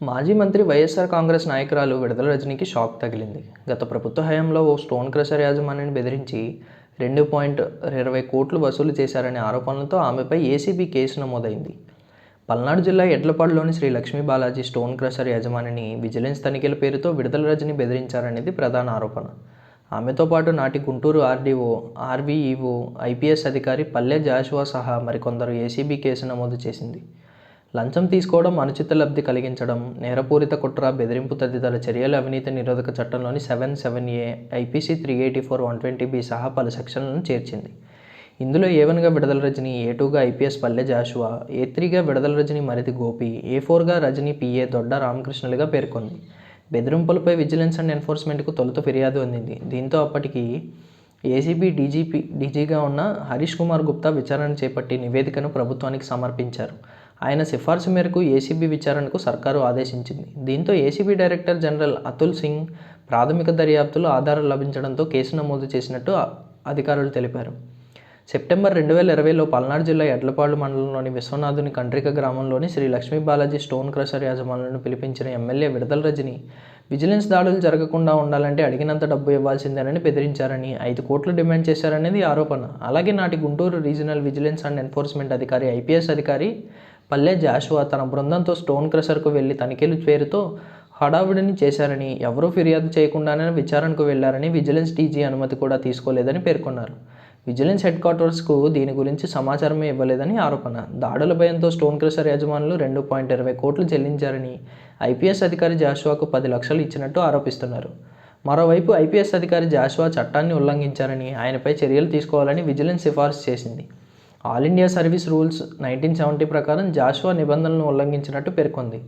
మాజీ మంత్రి వైఎస్ఆర్ కాంగ్రెస్ నాయకురాలు విడుదల రజనీకి షాక్ తగిలింది. గత ప్రభుత్వ హయాంలో ఓ స్టోన్ క్రషర్ యాజమాన్యాన్ని బెదిరించి రెండు పాయింట్ ఇరవై కోట్లు వసూలు చేశారనే ఆరోపణలతో ఆమెపై ఏసీబీ కేసు నమోదైంది. పల్నాడు జిల్లా ఎడ్లపాడులోని శ్రీ లక్ష్మీ బాలాజీ స్టోన్ క్రషర్ యజమానిని విజిలెన్స్ తనిఖీల పేరుతో విడుదల రజని బెదిరించారనేది ప్రధాన ఆరోపణ. ఆమెతో పాటు నాటి గుంటూరు ఆర్డీఓ ఆర్వీఈఓ ఐపీఎస్ అధికారి పల్లె జాషువా సహా మరికొందరు ఏసీబీ కేసు నమోదు చేసింది. లంచం తీసుకోవడం అనుచిత లబ్ధి కలిగించడం నేరపూరిత కుట్ర బెదిరింపు తదితర చర్యలు అవినీతి నిరోధక చట్టంలోని seven seven A IPC three eighty four one twenty B సహా పలు సెక్షన్లను చేర్చింది. ఇందులో ఏ వన్గా విడుదల రజని ఏ టూగా ఐపీఎస్ పల్లె జాషువా ఏ త్రీగా విడుదల రజని మరిది గోపి ఏ ఫోర్గా రజని పిఏ దొడ్డ రామకృష్ణులుగా పేర్కొంది. బెదిరింపులపై విజిలెన్స్ అండ్ ఎన్ఫోర్స్మెంట్కు తొలుత ఫిర్యాదు అందింది. దీంతో అప్పటికి ఏసీబీ డీజీపీ డీజీగా ఉన్న హరీష్ కుమార్ గుప్తా విచారణ చేపట్టి నివేదికను ప్రభుత్వానికి సమర్పించారు. ఆయన సిఫార్సు మేరకు ఏసీబీ విచారణకు సర్కారు ఆదేశించింది. దీంతో ACB director general Atul Singh ప్రాథమిక దర్యాప్తులో ఆధారాలు లభించడంతో కేసు నమోదు చేసినట్టు అధికారులు తెలిపారు. సెప్టెంబర్ రెండు వేల ఇరవైలో పల్నాడు జిల్లా ఎడ్లపాడు మండలంలోని విశ్వనాథుని కండ్రిక గ్రామంలోని శ్రీ లక్ష్మీ బాలాజీ స్టోన్ క్రషర్ యాజమానులను పిలిపించిన ఎమ్మెల్యే విడుదల రజని విజిలెన్స్ దాడులు జరగకుండా ఉండాలంటే అడిగినంత డబ్బు ఇవ్వాల్సిందేనని బెదిరించారని ఐదు కోట్లు డిమాండ్ చేశారనేది ఆరోపణ. అలాగే నాటి Guntur regional vigilance and enforcement అధికారి ఐపీఎస్ అధికారి పల్లె జాషువా తన బృందంతో స్టోన్ క్రషర్కు వెళ్ళి తనిఖీలు పేరుతో హడావుడిని చేశారని ఎవరూ ఫిర్యాదు చేయకుండానే విచారణకు వెళ్ళారని విజిలెన్స్ డీజీ అనుమతి కూడా తీసుకోలేదని పేర్కొన్నారు. విజిలెన్స్ హెడ్ క్వార్టర్స్కు దీని గురించి సమాచారమే ఇవ్వలేదని ఆరోపణ. దాడుల భయంతో స్టోన్ క్రషర్ యజమానులు రెండు పాయింట్ ఇరవై కోట్లు చెల్లించారని ఐపీఎస్ అధికారి జాషువాకు పది లక్షలు ఇచ్చినట్టు ఆరోపిస్తున్నారు. మరోవైపు ఐపీఎస్ అధికారి జాషువా చట్టాన్ని ఉల్లంఘించారని ఆయనపై చర్యలు తీసుకోవాలని విజిలెన్స్ సిఫార్సు చేసింది. All India service rules nineteen seventy ప్రకారం జాషువా నిబంధనలను ఉల్లంఘించినట్టు పేర్కొంది.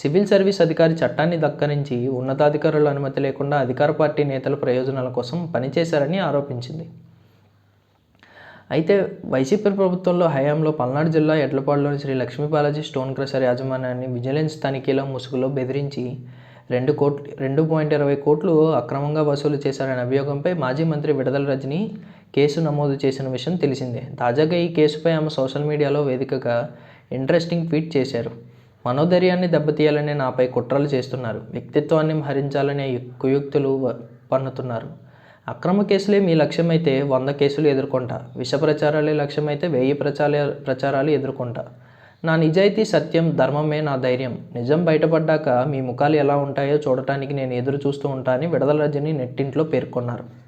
సివిల్ సర్వీస్ అధికారి చట్టాన్ని దక్కరించి ఉన్నతాధికారుల అనుమతి లేకుండా అధికార పార్టీ నేతల ప్రయోజనాల కోసం పనిచేశారని ఆరోపించింది. అయితే వైసీపీ ప్రభుత్వంలో హయాంలో పల్నాడు జిల్లా ఎడ్లపాడులోని శ్రీ లక్ష్మీ బాలాజీ స్టోన్ క్రషర్ యాజమాన్యాన్ని విజిలెన్స్ తనిఖీల ముసుగులో బెదిరించి రెండు కోట్లు రెండు పాయింట్ ఇరవై కోట్లు అక్రమంగా వసూలు చేశారనే అభియోగంపై మాజీ మంత్రి విడుదల రజని కేసు నమోదు చేసిన విషయం తెలిసిందే. తాజాగా ఈ కేసుపై ఆమె సోషల్ మీడియాలో వేదికగా ఇంట్రెస్టింగ్ ట్వీట్ చేశారు. మనోధైర్యాన్ని దెబ్బతీయాలనే నాపై కుట్రలు చేస్తున్నారు. వ్యక్తిత్వాన్ని హరించాలనే కుయుక్తులు పన్నుతున్నారు. అక్రమ కేసులే మీ లక్ష్యమైతే వంద కేసులు ఎదుర్కొంటా. విష ప్రచారాలే లక్ష్యమైతే వెయ్యి ప్రచార ప్రచారాలు ఎదుర్కొంటా. నా నిజాయితీ సత్యం ధర్మమే నా ధైర్యం. నిజం బయటపడ్డాక మీ ముఖాలు ఎలా ఉంటాయో చూడటానికి నేను ఎదురు చూస్తూ ఉంటానని విడదల రజని నెట్టింట్లో పేర్కొన్నారు.